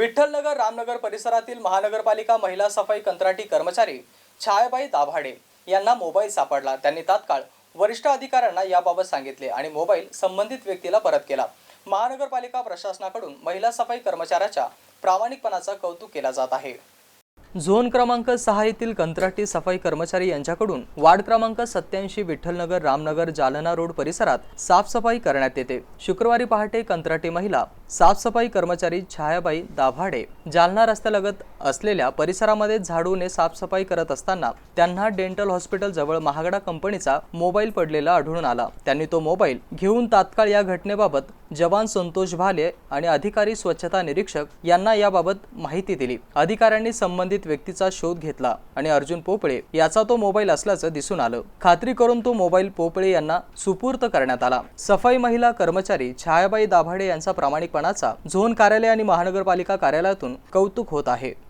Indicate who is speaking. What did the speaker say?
Speaker 1: विठ्ठलनगर रामनगर परिसरातील महानगरपालिका महिला सफाई कंत्राटी कर्मचारी छायाबाई दाभाडे यांना मोबाईल सापडला. त्यांनी तात्काळ वरिष्ठ अधिकाऱ्यांना याबाबत सांगितले आणि मोबाईल संबंधित व्यक्तीला परत केला. महानगरपालिका प्रशासनाकडून महिला सफाई कर्मचाऱ्याच्या प्रामाणिकपणाचा कौतुक केला जात आहे. झोन क्रमांक सहा येथील कंत्राटी सफाई कर्मचारी यांच्याकडून वार्ड क्रमांक सत्याऐंशी विठ्ठलनगर रामनगर जालना रोड परिसरात साफसफाई करण्यात येते. शुक्रवारी पहाटे कंत्राटी महिला साफसफाई कर्मचारी छायाबाई दाभाडे जालना रस्त्यालगत असलेल्या परिसरामध्ये झाडूने साफसफाई करत असताना त्यांना डेंटल हॉस्पिटल जवळ महागडा कंपनीचा मोबाईल पडलेला आढळून आला. त्यांनी तो मोबाईल घेऊन तात्काळ या घटनेबाबत जवान संतोष भाले आणि अधिकारी स्वच्छता निरीक्षक यांना याबाबत माहिती दिली. अधिकाऱ्यांनी संबंधित व्यक्तीचा शोध घेतला आणि अर्जुन पोपळे याचा तो मोबाईल असल्याचं दिसून आलं. खात्री करून तो मोबाईल पोपळे यांना सुपूर्त करण्यात आला. सफाई महिला कर्मचारी छायाबाई दाभाडे यांचा प्रामाणिकपणाचा झोन कार्यालय आणि महानगरपालिका कार्यालयातून कौतुक होत आहे.